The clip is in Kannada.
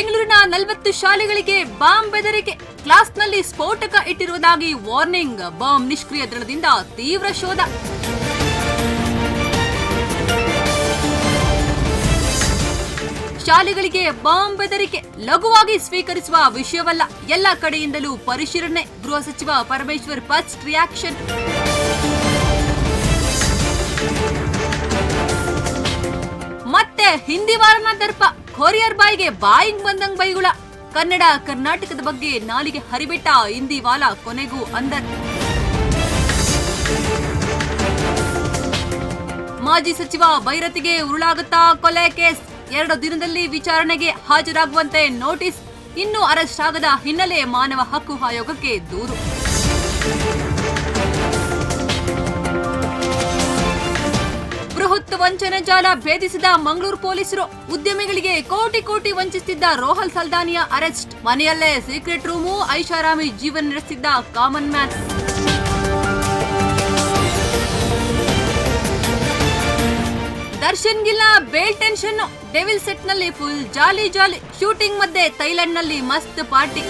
ಬೆಂಗಳೂರಿನ ನಲವತ್ತು ಶಾಲೆಗಳಿಗೆ ಬಾಂಬ್ ಬೆದರಿಕೆ. ಕ್ಲಾಸ್ನಲ್ಲಿ ಸ್ಫೋಟಕ ಇಟ್ಟಿರುವುದಾಗಿ ವಾರ್ನಿಂಗ್. ಬಾಂಬ್ ನಿಷ್ಕ್ರಿಯ ದಳದಿಂದ ತೀವ್ರ ಶೋಧ. ಶಾಲೆಗಳಿಗೆ ಬಾಂಬ್ ಬೆದರಿಕೆ. ಲಘುವಾಗಿ ಸ್ವೀಕರಿಸುವ ವಿಷಯವಲ್ಲ. ಎಲ್ಲ ಕಡೆಯಿಂದಲೂ ಪರಿಶೀಲನೆ. ಗೃಹ ಸಚಿವ ಪರಮೇಶ್ವರ್ ಫಸ್ಟ್ ರಿಯಾಕ್ಷನ್. ಹಿಂದಿ ವಾರನ ದರ್ಪ, ಕೊರಿಯರ್ ಬಾಯಿಗೆ ಬಾಯಿಂಗ್ ಬಂದಂಗ್ ಬೈಗುಳ. ಕನ್ನಡ, ಕರ್ನಾಟಕದ ಬಗ್ಗೆ ನಾಲಿಗೆ ಹರಿಬಿಟ್ಟ ಹಿಂದಿ ವಾಲ ಕೊನೆಗೂ ಅಂದರ್. ಮಾಜಿ ಸಚಿವ ಬೈರತಿಗೆ ಉರುಳಾಗುತ್ತಾ ಕೊಲೆ ಕೇಸ್. ಎರಡು ದಿನದಲ್ಲಿ ವಿಚಾರಣೆಗೆ ಹಾಜರಾಗುವಂತೆ ನೋಟಿಸ್. ಇನ್ನೂ ಅರೆಸ್ಟ್ ಆಗದ ಹಿನ್ನೆಲೆ ಮಾನವ ಹಕ್ಕು ಆಯೋಗಕ್ಕೆ ದೂರು. ವಂಚನೆ ಜಾಲ ಭೇದಿಸಿದ ಮಂಗಳೂರು ಪೊಲೀಸರು ಉದ್ಯಮಿಗಳಿಗೆ ಕೋಟಿ ಕೋಟಿ ವಂಚಿಸುತ್ತಿದ್ದ ರೋಹಲ್ ಸಲ್ದಾನಿಯ ಅರೆಸ್ಟ್. ಮನೆಯಲ್ಲೇ ಸೀಕ್ರೆಟ್ ರೂಮು, ಐಷಾರಾಮಿ ಜೀವನ ನಡೆಸಿದ್ದ ಕಾಮನ್ ಮ್ಯಾನ್. ದರ್ಶನ್ ಗಿಲ್ಲ ಬೇಲ್ ಟೆನ್ಷನ್, ಡೆವಿಲ್ ಸೆಟ್ನಲ್ಲಿ ಫುಲ್ ಜಾಲಿ ಜಾಲಿ, ಶೂಟಿಂಗ್ ಮಧ್ಯೆ ಥೈಲ್ಯಾಂಡ್ನಲ್ಲಿ ಮಸ್ತ್ ಪಾರ್ಟಿ.